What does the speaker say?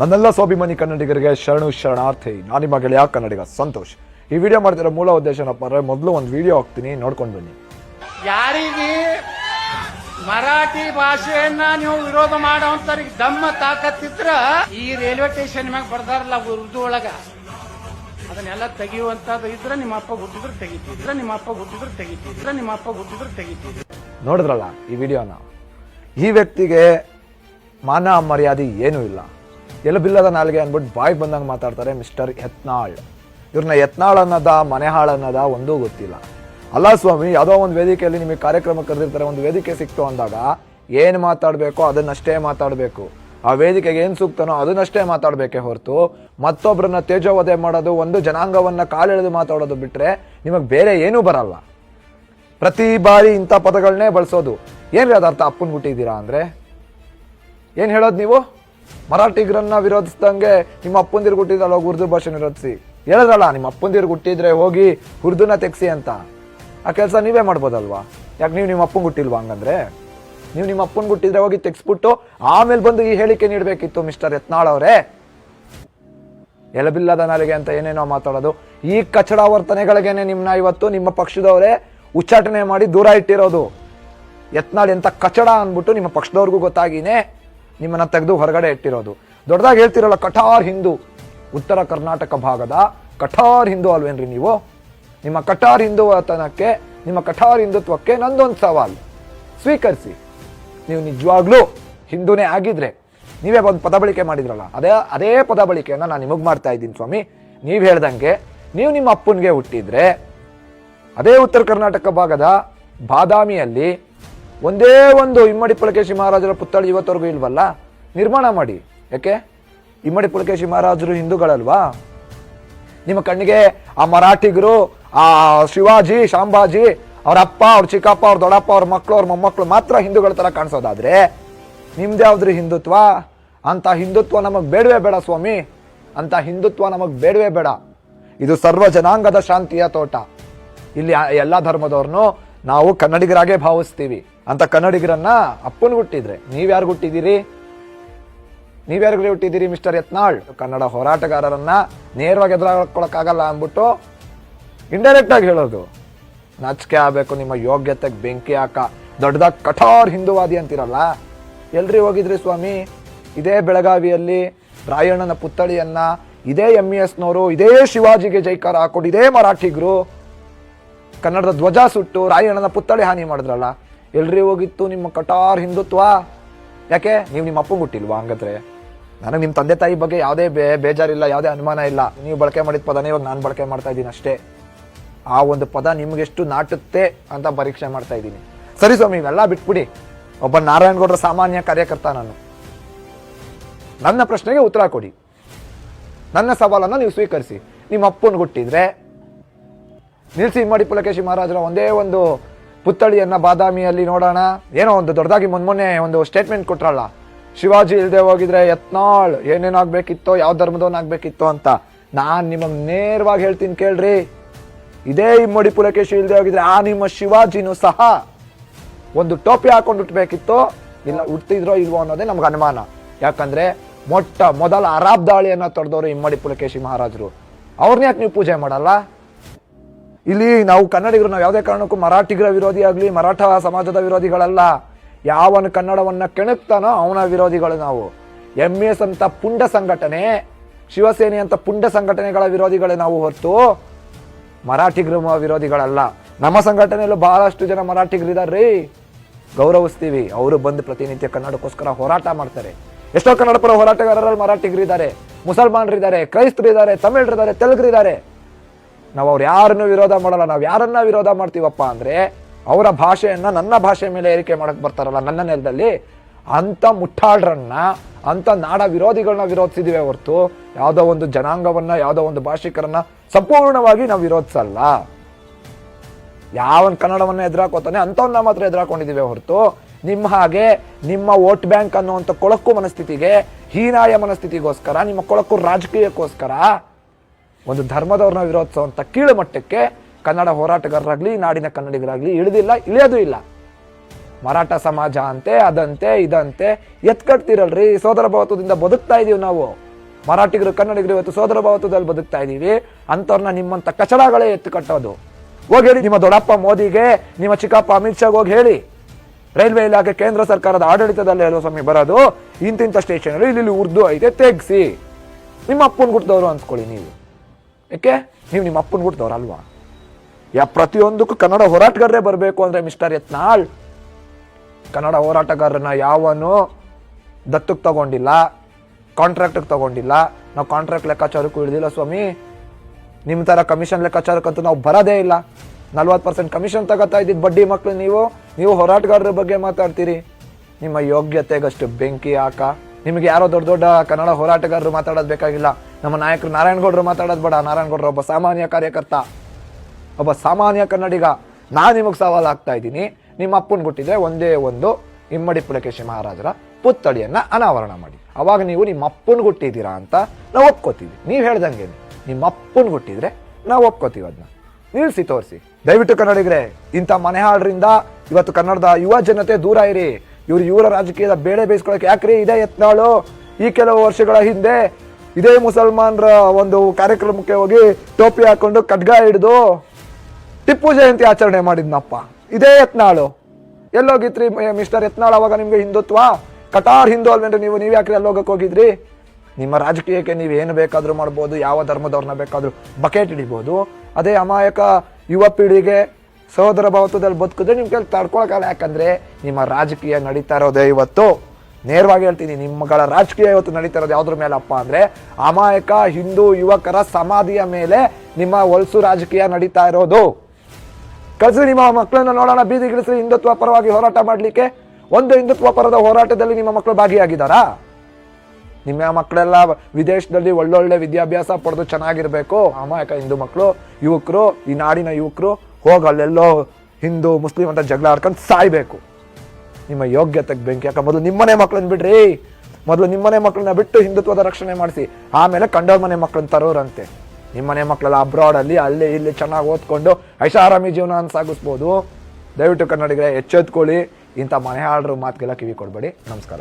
ನನ್ನೆಲ್ಲ ಸ್ವಾಭಿಮಾನಿ ಕನ್ನಡಿಗರಿಗೆ ಶರಣು ಶರಣಾರ್ಥಿ. ನಾನು ನಿಮ್ಮ ಗೆಳೆಯ ಕನ್ನಡಿಗ ಸಂತೋಷ್. ಈ ವಿಡಿಯೋ ಮಾಡ್ತಿರೋ ಮೂಲ ಉದ್ದೇಶ ಏನಪ್ಪ ಅಂದ್ರೆ ಮೊದಲು ಒಂದು ವಿಡಿಯೋ ಹಾಕ್ತೀನಿ ನೋಡ್ಕೊಂಡು ಬನ್ನಿ. ಯಾರಿಗೆ ಮರಾಠಿ ಭಾಷೆಯನ್ನ ನೀವು ವಿರೋಧ ಮಾಡೋಂತರಿಗೆ ದಮ್ಮ ತಾಕತ್ತಿದ್ರ ಈ ರೈಲ್ವೆ ಸ್ಟೇಷನ್ ಮ್ಯಾಗ ಬರ್ದಾರಲ್ಲ ಉರ್ದು ಒಳಗ? ಅದನ್ನೆಲ್ಲ ತೆಗೆಯುವಂತದ್ದು ಇದ್ರೆ ನಿಮ್ಮ ಅಪ್ಪ ಹುಟ್ಟಿದ್ರೆ ತೆಗಿತಿದ್ರ ನಿಮ್ಮ ಅಪ್ಪ ಹುಟ್ಟಿದ್ರೆ ತೆಗಿತಿದ್ರ ನಿಮ್ಮ ಅಪ್ಪ ಹುಟ್ಟಿದ್ರೆ ತೆಗಿತಿದ್ರು ನೋಡಿದ್ರಲ್ಲ ಈ ವಿಡಿಯೋನ ಈ ವ್ಯಕ್ತಿಗೆ ಮಾನ ಮರ್ಯಾದೆ ಏನೂ ಇಲ್ಲ. ಎಲಬಿಲ್ಲದ ನಾಲ್ಗೆ ಅಂದ್ಬಿಟ್ಟು ಬಾಯ್ ಬಂದಂಗೆ ಮಾತಾಡ್ತಾರೆ ಮಿಸ್ಟರ್ ಯತ್ನಾಳ್. ಇವ್ರನ್ನ ಯತ್ನಾಳ್ ಅನ್ನೋದ ಮನೆ ಹಾಳು ಅನ್ನೋದ ಒಂದೂ ಗೊತ್ತಿಲ್ಲ. ಅಲ್ಲ ಸ್ವಾಮಿ, ಯಾವುದೋ ಒಂದು ವೇದಿಕೆಯಲ್ಲಿ ನಿಮಗೆ ಕಾರ್ಯಕ್ರಮ ಕರೆದಿರ್ತಾರೆ, ಒಂದು ವೇದಿಕೆ ಸಿಕ್ತು ಅಂದಾಗ ಏನು ಮಾತಾಡಬೇಕೋ ಅದನ್ನಷ್ಟೇ ಮಾತಾಡಬೇಕು. ಆ ವೇದಿಕೆಗೆ ಏನು ಸೂಕ್ತನೋ ಅದನ್ನಷ್ಟೇ ಮಾತಾಡಬೇಕೇ ಹೊರತು ಮತ್ತೊಬ್ಬರನ್ನ ತೇಜೋವಧೆ ಮಾಡೋದು, ಒಂದು ಜನಾಂಗವನ್ನು ಕಾಲೆಳೆದು ಮಾತಾಡೋದು ಬಿಟ್ಟರೆ ನಿಮಗೆ ಬೇರೆ ಏನೂ ಬರಲ್ಲ. ಪ್ರತಿ ಬಾರಿ ಇಂಥ ಪದಗಳನ್ನೇ ಬಳಸೋದು. ಏನ್ರಿ ಅದರ್ಥ ಅರ್ಥ? ಅಪ್ಪನ್ ಅಂದರೆ? ಏನು ಹೇಳೋದು ನೀವು? ಮರಾಠಿಗರನ್ನ ವಿರೋಧಿಸ್ದಂಗೆ ನಿಮ್ಮ ಅಪ್ಪಂದಿರು ಹುಟ್ಟಿದ್ರಲ್ಲ ಹೋಗಿ ಉರ್ದು ಭಾಷೆ ವಿರೋಧಿಸಿ ಹೇಳಿದ್ರಲ್ಲ, ನಿಮ್ಮ ಅಪ್ಪಂದಿರು ಹುಟ್ಟಿದ್ರೆ ಹೋಗಿ ಉರ್ದುನ ತೆಗ್ಸಿ ಅಂತ. ಆ ಕೆಲಸ ನೀವೇ ಮಾಡ್ಬೋದಲ್ವಾ? ಯಾಕೆ ನೀವು ನಿಮ್ಮ ಅಪ್ಪಂಗೆ ಹುಟ್ಟಿಲ್ವಾ ಹಂಗಂದ್ರೆ? ನೀವು ನಿಮ್ಮ ಅಪ್ಪನ್ ಹುಟ್ಟಿದ್ರೆ ಹೋಗಿ ತೆಗ್ಸ್ಬಿಟ್ಟು ಆಮೇಲೆ ಬಂದು ಈ ಹೇಳಿಕೆ ನೀಡಬೇಕಿತ್ತು ಮಿಸ್ಟರ್ ಯತ್ನಾಳ್ ಅವರೇ. ಎಲಬಿಲ್ಲದ ನಾಲಿಗೆ ಅಂತ ಏನೇನೋ ಮಾತಾಡೋದು. ಈ ಕಚಡ ವರ್ತನೆಗಳಿಗೇನೆ ನಿಮ್ಮನ್ನ ಇವತ್ತು ನಿಮ್ಮ ಪಕ್ಷದವರೇ ಉಚ್ಚಾಟನೆ ಮಾಡಿ ದೂರ ಇಟ್ಟಿರೋದು. ಯತ್ನಾಳ್ ಎಂತ ಕಚಡ ಅಂದ್ಬಿಟ್ಟು ನಿಮ್ಮ ಪಕ್ಷದವ್ರಿಗೂ ಗೊತ್ತಾಗಿನೇ ನಿಮ್ಮನ್ನ ತೆಗೆದು ಹೊರಗಡೆ ಇಟ್ಟಿರೋದು. ದೊಡ್ಡದಾಗಿ ಹೇಳ್ತಿರಲ್ಲ, ಕಠಾರ್ ಹಿಂದೂ. ಉತ್ತರ ಕರ್ನಾಟಕ ಭಾಗದ ಕಠಾರ್ ಹಿಂದೂ ಅಲ್ವೇನ್ರಿ ನೀವು? ನಿಮ್ಮ ಕಠಾರ್ ಹಿಂದುವತನಕ್ಕೆ ನಿಮ್ಮ ಕಠಾರ್ ಹಿಂದುತ್ವಕ್ಕೆ ನಂದೊಂದು ಸವಾಲು. ಸ್ವೀಕರಿಸಿ. ನೀವು ನಿಜವಾಗ್ಲೂ ಹಿಂದೂನೇ ಆಗಿದ್ರೆ. ನೀವೇ ಒಂದು ಪದ ಬಳಕೆ ಮಾಡಿದ್ರಲ್ಲ. ಅದೇ ಅದೇ ಪದ ಬಳಿಕೆಯನ್ನು ನಾನು ನಿಮಗೆ ಮಾಡ್ತಾ ಇದ್ದೀನಿ ಸ್ವಾಮಿ. ನೀವು ಹೇಳ್ದಂಗೆ, ನೀವು ನಿಮ್ಮ ಅಪ್ಪನಿಗೆ ಹುಟ್ಟಿದ್ರೆ, ಅದೇ ಉತ್ತರ ಕರ್ನಾಟಕ ಭಾಗದ ಬಾದಾಮಿಯಲ್ಲಿ ಒಂದೇ ಒಂದು ಇಮ್ಮಡಿ ಪುಲಕೇಶಿ ಮಹಾರಾಜರ ಪುತ್ಥಳಿ ಇವತ್ತವರೆಗೂ ಇಲ್ವಲ್ಲ? ನಿರ್ಮಾಣ ಮಾಡಿ. ಯಾಕೆ? ಇಮ್ಮಡಿ ಪುಲಕೇಶಿ ಮಹಾರಾಜರು ಹಿಂದೂಗಳಲ್ವಾ? ನಿಮ್ಮ ಕಣ್ಣಿಗೆ ಆ ಮರಾಠಿಗರು, ಆ ಶಿವಾಜಿ, ಶಾಂಬಾಜಿ, ಅವ್ರ ಅಪ್ಪ, ಅವ್ರ ಚಿಕ್ಕಪ್ಪ, ಅವ್ರ ದೊಡ್ಡಪ್ಪ, ಅವ್ರ ಮಕ್ಕಳು ಅವ್ರ ಮೊಮ್ಮಕ್ಕಳು ಮಾತ್ರ ಹಿಂದೂಗಳ ಥರ ಕಾಣಿಸೋದಾದ್ರೆ ನಿಮ್ದು ಯಾವ್ದ್ರಿ ಹಿಂದುತ್ವ? ಅಂತ ಹಿಂದುತ್ವ ನಮಗೆ ಬೇಡವೇ ಬೇಡ ಸ್ವಾಮಿ. ಅಂತ ಹಿಂದುತ್ವ ನಮಗೆ ಬೇಡವೇ ಬೇಡ. ಇದು ಸರ್ವ ಜನಾಂಗದ ಶಾಂತಿಯ ತೋಟ. ಇಲ್ಲಿ ಎಲ್ಲ ಎಲ್ಲಾ ಧರ್ಮದವ್ರನ್ನು ನಾವು ಕನ್ನಡಿಗರಾಗೇ ಭಾವಿಸ್ತೀವಿ. ಅಂತ ಕನ್ನಡಿಗರನ್ನ ಅಪ್ಪನ್ ಹುಟ್ಟಿದ್ರೆ. ನೀವ್ಯಾರು ಹುಟ್ಟಿದ್ದೀರಿ? ಯಾರಿಗೆ ಹುಟ್ಟಿದ್ದೀರಿ, ಮಿಸ್ಟರ್ ಯತ್ನಾಳ್? ಕನ್ನಡ ಹೋರಾಟಗಾರರನ್ನ ನೇರವಾಗಿ ಎದುರಾಕೊಳಕ್ಕಾಗಲ್ಲ ಅಂದ್ಬಿಟ್ಟು ಇಂಡೈರೆಕ್ಟ್ ಆಗಿ ಹೇಳೋದು. ನಾಚಿಕೆ ಆಗಬೇಕು, ನಿಮ್ಮ ಯೋಗ್ಯತೆಗೆ ಬೆಂಕಿ ಹಾಕ. ದೊಡ್ಡದಾಗ ಕಠೋರ್ ಹಿಂದೂವಾದಿ ಅಂತಿರಲ್ಲ? ಎಲ್ರಿ ಹೋಗಿದ್ರಿ ಸ್ವಾಮಿ? ಇದೇ ಬೆಳಗಾವಿಯಲ್ಲಿ ರಾಯಣ್ಣನ ಪುತ್ಥಳಿಯನ್ನ, ಇದೇ ಎಂ ಇ ಎಸ್ನವರು ಇದೇ ಶಿವಾಜಿಗೆ ಜೈಕಾರ ಹಾಕೊಂಡು, ಇದೇ ಮರಾಠಿಗರು. ಕನ್ನಡದ ಧ್ವಜ ಸುಟ್ಟು ರಾಯಣ್ಣನ ಪುತ್ಥಳಿ ಹಾನಿ ಮಾಡಿದ್ರಲ್ಲ? ಎಲ್ರಿ ಹೋಗಿತ್ತು ನಿಮ್ಮ ಕಟಾರ್ ಹಿಂದುತ್ವ? ಯಾಕೆ? ನೀವು ನಿಮ್ಮ ಅಪ್ಪ ಹುಟ್ಟಿಲ್ವಾ ಹಂಗಂದ್ರೆ? ನನಗೆ ನಿಮ್ಮ ತಂದೆ ತಾಯಿ ಬಗ್ಗೆ ಯಾವುದೇ ಬೇ, ಬೇಜಾರಿಲ್ಲ, ಯಾವುದೇ ಅನುಮಾನ ಇಲ್ಲ. ನೀವು ಬಳಕೆ ಮಾಡಿದ ಪದನೇ ಇವಾಗ ನಾನು ಬಳಕೆ ಮಾಡ್ತಾ ಇದ್ದೀನಿ ಅಷ್ಟೇ. ಆ ಒಂದು ಪದ ನಿಮಗೆಷ್ಟು ನಾಟುತ್ತೆ ಅಂತ ಪರೀಕ್ಷೆ ಮಾಡ್ತಾ ಇದ್ದೀನಿ. ಸರಿ ಸ್ವಾಮಿ, ಇವೆಲ್ಲ ಬಿಟ್ಬಿಡಿ. ಒಬ್ಬ ನಾರಾಯಣಗೌಡರ ಸಾಮಾನ್ಯ ಕಾರ್ಯಕರ್ತ ನಾನು. ನನ್ನ ಪ್ರಶ್ನೆಗೆ ಉತ್ತರ ಕೊಡಿ. ನನ್ನ ಸವಾಲನ್ನು ನೀವು ಸ್ವೀಕರಿಸಿ. ನಿಮ್ಮ ಅಪ್ಪನ ಹುಟ್ಟಿದ್ರೆ ನಿಲ್ಸಿ ಇಮ್ಮಡಿ ಪುಲಕೇಶಿ ಮಹಾರಾಜರ ಒಂದೇ ಒಂದು ಪುತ್ಥಳಿಯನ್ನ ಬಾದಾಮಿಯಲ್ಲಿ ನೋಡೋಣ. ಏನೋ ಒಂದು ದೊಡ್ಡದಾಗಿ ಮೊನ್ನೆ ಒಂದು ಸ್ಟೇಟ್ಮೆಂಟ್ ಕೊಟ್ರಲ್ಲ. ಶಿವಾಜಿ ಇಲ್ಲದೆ ಹೋಗಿದ್ರೆ ಯತ್ನಾಳ್ ಏನೇನಾಗ್ಬೇಕಿತ್ತೋ, ಯಾವ ಧರ್ಮದವನಾಗ್ಬೇಕಿತ್ತೋ ಅಂತ. ನಾನು ನಿಮಗೆ ನೇರವಾಗಿ ಹೇಳ್ತೀನಿ ಕೇಳ್ರಿ. ಇದೇ ಇಮ್ಮಡಿ ಪುಲಕೇಶಿ ಇಲ್ಲದೆ ಹೋಗಿದ್ರೆ ಆ ನಿಮ್ಮ ಶಿವಾಜಿನೂ ಸಹ ಒಂದು ಟೋಪಿ ಹಾಕೊಂಡು ಹುಟ್ಟಬೇಕಿತ್ತು ಇಲ್ಲ ಹುಟ್ಟಿದ್ರೋ ಇಲ್ವೋ ಅನ್ನೋದೇ ನಮ್ಗೆ ಅನುಮಾನ. ಯಾಕಂದ್ರೆ ಮೊಟ್ಟ ಮೊದಲ ಅರಾಬ್ ದಾಳಿಯನ್ನ ತೊಡೆದವರು ಇಮ್ಮಡಿ ಪುಲಕೇಶಿ ಮಹಾರಾಜರು. ಅವ್ರನ್ನ ಯಾಕೆ ನೀವು ಪೂಜೆ ಮಾಡಲ್ಲ? ಇಲ್ಲಿ ನಾವು ಕನ್ನಡಿಗರು, ನಾವು ಯಾವುದೇ ಕಾರಣಕ್ಕೂ ಮರಾಠಿಗರ ವಿರೋಧಿ ಆಗಲಿ, ಮರಾಠ ಸಮಾಜದ ವಿರೋಧಿಗಳಲ್ಲ. ಯಾವನ ಕನ್ನಡವನ್ನು ಕೆಣಕ್ತಾನೋ ಅವನ ವಿರೋಧಿಗಳು ನಾವು. ಎಂ ಎಸ್ ಅಂತ ಪುಂಡ ಸಂಘಟನೆ, ಶಿವಸೇನೆ ಅಂತ ಪುಂಡ ಸಂಘಟನೆಗಳ ವಿರೋಧಿಗಳೇ ನಾವು ಹೊರತು ಮರಾಠಿಗರ ವಿರೋಧಿಗಳಲ್ಲ. ನಮ್ಮ ಸಂಘಟನೆಯಲ್ಲೂ ಬಹಳಷ್ಟು ಜನ ಮರಾಠಿಗರಿದಾರ್ರಿ ಗೌರವಿಸ್ತೀವಿ. ಅವರು ಬಂದು ಪ್ರತಿನಿತ್ಯ ಕನ್ನಡಕ್ಕೋಸ್ಕರ ಹೋರಾಟ ಮಾಡ್ತಾರೆ. ಎಷ್ಟೋ ಕನ್ನಡ ಪರ ಹೋರಾಟಗಾರರಲ್ಲಿ ಮರಾಠಿಗರಿದ್ದಾರೆ ಮುಸಲ್ಮಾನರಿದ್ದಾರೆ, ಕ್ರೈಸ್ತರಿದ್ದಾರೆ, ತಮಿಳರಿದ್ದಾರೆ, ತೆಲುಗರಿದ್ದಾರೆ. ನಾವು ಅವ್ರು ಯಾರನ್ನು ವಿರೋಧ ಮಾಡಲ್ಲ, ನಾವು ಯಾರನ್ನ ವಿರೋಧ ಮಾಡ್ತೀವಪ್ಪ ಅಂದ್ರೆ ಅವರ ಭಾಷೆಯನ್ನ ನನ್ನ ಭಾಷೆ ಮೇಲೆ ಏರಿಕೆ ಮಾಡಕ್ ಬರ್ತಾರಲ್ಲ ನನ್ನ ನೆಲದಲ್ಲಿ ಅಂತ ಮುಟ್ಟಾಳ್ರನ್ನ ಅಂತ ನಾಡ ವಿರೋಧಿಗಳನ್ನ ವಿರೋಧಿಸಿದಿವೆ ಹೊರತು ಯಾವುದೋ ಒಂದು ಜನಾಂಗವನ್ನ, ಯಾವುದೋ ಒಂದು ಭಾಷಿಕರನ್ನ ಸಂಪೂರ್ಣವಾಗಿ ನಾವು ವಿರೋಧಿಸಲ್ಲ. ಯಾವ ಕನ್ನಡವನ್ನ ಎದುರಾಕೋತಾನೆ ಅಂಥವನ್ನ ಮಾತ್ರ ಎದುರಾಕೊಂಡಿದ್ದೀವಿ ಹೊರತು. ನಿಮ್ಮ ಹಾಗೆ ನಿಮ್ಮ ವೋಟ್ ಬ್ಯಾಂಕ್ ಅನ್ನುವಂಥ ಕೊಳಕು ಮನಸ್ಥಿತಿಗೆ ಹೀನಾಯ ಮನಸ್ಥಿತಿಗೋಸ್ಕರ, ನಿಮ್ಮ ಕೊಳಕು ರಾಜಕೀಯಕ್ಕೋಸ್ಕರ ಒಂದು ಧರ್ಮದವ್ರನ್ನ ವಿರೋಧಿಸುವಂತ ಕೀಳು ಮಟ್ಟಕ್ಕೆ ಕನ್ನಡ ಹೋರಾಟಗಾರರಾಗ್ಲಿ, ನಾಡಿನ ಕನ್ನಡಿಗರಾಗ್ಲಿ ಇಳಿದಿಲ್ಲ, ಇಳಿಯೋದು ಇಲ್ಲ. ಮರಾಠ ಸಮಾಜ ಅಂತೆ, ಅದಂತೆ, ಇದಂತೆ ಎತ್ಕಟ್ತಿರಲ್ರಿ ಸೋದರ ಭಾವತ್ವದಿಂದ ಬದುಕ್ತಾ ಇದೀವಿ ನಾವು. ಮರಾಠಿಗರು, ಕನ್ನಡಿಗರು ಇವತ್ತು ಸೋದರ ಭಾವತ್ವದಲ್ಲಿ ಬದುಕ್ತಾ ಇದೀವಿ. ಅಂಥವ್ರನ್ನ ನಿಮ್ಮಂತ ಕಚಡಗಳೇ ಎತ್ತು ಕಟ್ಟೋದು. ಹೋಗಿ ಹೇಳಿ ನಿಮ್ಮ ದೊಡ್ಡಪ್ಪ ಮೋದಿಗೆ, ನಿಮ್ಮ ಚಿಕ್ಕಪ್ಪ ಅಮಿತ್ ಶಾಗ್ ಹೋಗಿ ಹೇಳಿ. ರೈಲ್ವೆ ಇಲಾಖೆ ಕೇಂದ್ರ ಸರ್ಕಾರದ ಆಡಳಿತದಲ್ಲಿ ಹೇಳೋ ಸ್ವಾಮಿ ಬರೋದು? ಇಂತಿಂಥ ಸ್ಟೇಷನ್ ಇಲ್ಲಿ ಇಲ್ಲಿ ಉರ್ದು ಐತೆ, ತೆಗ್ಸಿ. ನಿಮ್ಮ ಅಪ್ಪನ ಗುಡ್ದವರು ಅನ್ಸ್ಕೊಳ್ಳಿ ನೀವು. ಯಾಕೆ ನೀವು ನಿಮ್ಮ ಅಪ್ಪನ ಗುಟ್ಟದವ್ರು ಅಲ್ವಾ ಯಾ ಪ್ರತಿಯೊಂದಕ್ಕೂ ಕನ್ನಡ ಹೋರಾಟಗಾರರೇ ಬರಬೇಕು ಅಂದ್ರೆ ಮಿಸ್ಟರ್ ಯತ್ನಾಳ್. ಕನ್ನಡ ಹೋರಾಟಗಾರರನ್ನ ಯಾವನು ದತ್ತಕ್ಕೆ ತಗೊಂಡಿಲ್ಲ ಕಾಂಟ್ರಾಕ್ಟ್ಗೆ ತಗೊಂಡಿಲ್ಲ. ನಾವು ಕಾಂಟ್ರಾಕ್ಟ್ ಲೆಕ್ಕಾಚಾರಕ್ಕೂ ಇಳಿದಿಲ್ಲ ಸ್ವಾಮಿ. ನಿಮ್ಮ ಥರ ಕಮಿಷನ್ ಲೆಕ್ಕಾಚಾರಕ್ಕಂತೂ ನಾವು ಬರೋದೇ ಇಲ್ಲ. ನಲ್ವತ್ತು ಪರ್ಸೆಂಟ್ ಕಮಿಷನ್ ತಗೋತಾ ಇದ್ದಿದ್ದು ಬಡ್ಡಿ ಮಕ್ಕಳು ನೀವು. ನೀವು ಹೋರಾಟಗಾರರ ಬಗ್ಗೆ ಮಾತಾಡ್ತೀರಿ. ನಿಮ್ಮ ಯೋಗ್ಯತೆಗಷ್ಟು ಬೆಂಕಿ ಹಾಕ. ನಿಮಗೆ ಯಾರೋ ದೊಡ್ಡ ದೊಡ್ಡ ಕನ್ನಡ ಹೋರಾಟಗಾರರು ಮಾತಾಡೋದು ಬೇಕಾಗಿಲ್ಲ. ನಮ್ಮ ನಾಯಕರು ನಾರಾಯಣಗೌಡರು ಮಾತಾಡೋದು ಬೇಡ. ನಾರಾಯಣಗೌಡರು ಒಬ್ಬ ಸಾಮಾನ್ಯ ಕಾರ್ಯಕರ್ತ. ಒಬ್ಬ ಸಾಮಾನ್ಯ ಕನ್ನಡಿಗ. ನಾನು ನಿಮಗೆ ಸವಾಲು ಆಗ್ತಾ ಇದ್ದೀನಿ. ನಿಮ್ಮ ಅಪ್ಪನ ಗುಟ್ಟಿದ್ರೆ ಒಂದೇ ಒಂದು ಇಮ್ಮಡಿ ಪುಲಕೇಶಿ ಮಹಾರಾಜರ ಪುತ್ಥಳಿಯನ್ನ ಅನಾವರಣ ಮಾಡಿ. ಅವಾಗ ನೀವು ನಿಮ್ಮ ಅಪ್ಪನ ಗುಟ್ಟಿದ್ದೀರಾ ಅಂತ ನಾವು ಒಪ್ಕೋತೀವಿ. ನೀವು ಹೇಳ್ದಂಗೆ ನಿಮ್ಮ ಅಪ್ಪನ ಗುಟ್ಟಿದ್ರೆ ನಾವು ಒಪ್ಕೋತೀವಿ ಅದನ್ನ ನಿಲ್ಸಿ ತೋರಿಸಿ. ದಯವಿಟ್ಟು ಕನ್ನಡಿಗರೇ, ಇಂಥ ಮನೆ ಹಾಡ್ರಿಂದ ಇವತ್ತು ಕನ್ನಡದ ಯುವ ಜನತೆ ದೂರ ಇರಿ. ಇವ್ರು ಇವರ ರಾಜಕೀಯದ ಬೇಳೆ ಬೇಯಿಸ್ಕೊಳಕ್ಕೆ ಯಾಕ್ರಿ ಇದೇ ಯತ್ನಾಳು? ಈ ಕೆಲವು ವರ್ಷಗಳ ಹಿಂದೆ ಇದೇ ಮುಸಲ್ಮಾನರ ಒಂದು ಕಾರ್ಯಕ್ರಮಕ್ಕೆ ಹೋಗಿ ಟೋಪಿ ಹಾಕೊಂಡು ಖಡ್ಗ ಹಿಡಿದು ಟಿಪ್ಪು ಜಯಂತಿ ಆಚರಣೆ ಮಾಡಿದ್ನಪ್ಪ. ಇದೇ ಯತ್ನಾಳು. ಎಲ್ಲೋಗಿತ್ರಿ ಮಿಸ್ಟರ್ ಯತ್ನಾಳು, ಅವಾಗ ನಿಮಗೆ ಹಿಂದುತ್ವ? ಕಟಾರ್ ಹಿಂದೂ ಅಲ್ವೇನ್ರಿ ನೀವು? ನೀವು ಯಾಕ್ರಿ ಅಲ್ಲಿ ಹೋಗಕ್ ಹೋಗಿದ್ರಿ? ನಿಮ್ಮ ರಾಜಕೀಯಕ್ಕೆ ನೀವು ಏನು ಬೇಕಾದರೂ ಮಾಡ್ಬೋದು, ಯಾವ ಧರ್ಮದವ್ರನ್ನ ಬೇಕಾದರೂ ಬಕೆಟ್ ಹಿಡಿಬೋದು. ಅದೇ ಅಮಾಯಕ ಯುವ ಪೀಳಿಗೆ ಸಹೋದರ ಭಾವತ್ವದಲ್ಲಿ ಬದುಕಿದ್ರೆ ನಿಮ್ಮ ಕೈಲಿ ತಡ್ಕೊಳಕಲ್ಲ ಯಾಕಂದ್ರೆ ನಿಮ್ಮ ರಾಜಕೀಯ ನಡೀತಾ ಇರೋದೇ ಇವತ್ತು. ನೇರವಾಗಿ ಹೇಳ್ತೀನಿ, ನಿಮ್ಮಗಳ ರಾಜಕೀಯ ಇವತ್ತು ನಡೀತಾ ಇರೋದು ಯಾವ್ದ್ರ ಮೇಲಪ್ಪ ಅಂದ್ರೆ ಅಮಾಯಕ, ಹಿಂದೂ, ಯುವಕರ ಸಮಾಧಿಯ ಮೇಲೆ ನಿಮ್ಮ ಹೊಲಸು ರಾಜಕೀಯ ನಡೀತಾ ಇರೋದು. ಕಳಿಸಿ ನಿಮ್ಮ ಮಕ್ಕಳನ್ನ ನೋಡೋಣ ಬೀದಿಗಿಳಿಸಿ ಹಿಂದುತ್ವ ಪರವಾಗಿ ಹೋರಾಟ ಮಾಡಲಿಕ್ಕೆ. ಒಂದು ಹಿಂದುತ್ವ ಪರದ ಹೋರಾಟದಲ್ಲಿ ನಿಮ್ಮ ಮಕ್ಕಳು ಭಾಗಿಯಾಗಿದ್ದಾರಾ? ನಿಮ್ಮ ಮಕ್ಕಳೆಲ್ಲ ವಿದೇಶದಲ್ಲಿ ಒಳ್ಳೊಳ್ಳೆ ವಿದ್ಯಾಭ್ಯಾಸ ಪಡೆದು ಚೆನ್ನಾಗಿರಬೇಕು. ಅಮಾಯಕ ಹಿಂದೂ ಮಕ್ಕಳು, ಯುವಕರು, ಈ ನಾಡಿನ ಯುವಕರು ಹೋಗಿ ಅಲ್ಲೆಲ್ಲೋ ಹಿಂದೂ, ಮುಸ್ಲಿಂ ಅಂತ ಜಗಳ ಆಡ್ಕೊಂಡು ಸಾಯ್ಬೇಕು. ನಿಮ್ಮ ಯೋಗ್ಯತೆಗೆ ಬೆಂಕಿ ಯಾಕೆ ಮೊದಲು ನಿಮ್ಮನೆ ಮಕ್ಕಳನ್ನ ಬಿಡ್ರಿ. ಮೊದಲು ನಿಮ್ಮನೆ ಮಕ್ಕಳನ್ನ ಬಿಟ್ಟು ಹಿಂದುತ್ವದ ರಕ್ಷಣೆ ಮಾಡಿಸಿ. ಆಮೇಲೆ ಕಂಡೋರ್ ಮನೆ ಮಕ್ಕಳನ್ನ ತರೋರಂತೆ. ನಿಮ್ಮನೆ ಮಕ್ಕಳೆಲ್ಲ ಅಬ್ರಾಡಲ್ಲಿ ಅಲ್ಲಿ ಇಲ್ಲಿ ಚೆನ್ನಾಗಿ ಓದ್ಕೊಂಡು ಐಷಾರಾಮಿ ಜೀವನ ಸಾಗಿಸ್ಬೋದು. ದಯವಿಟ್ಟು ಕನ್ನಡಿಗರೇ, ಎಚ್ಚೆತ್ಕೊಳ್ಳಿ. ಇಂಥ ಮನೆ ಹಾಳರು ಮಾತುಗೆಲ್ಲ ಕಿವಿ ಕೊಡಬೇಡಿ. ನಮಸ್ಕಾರ.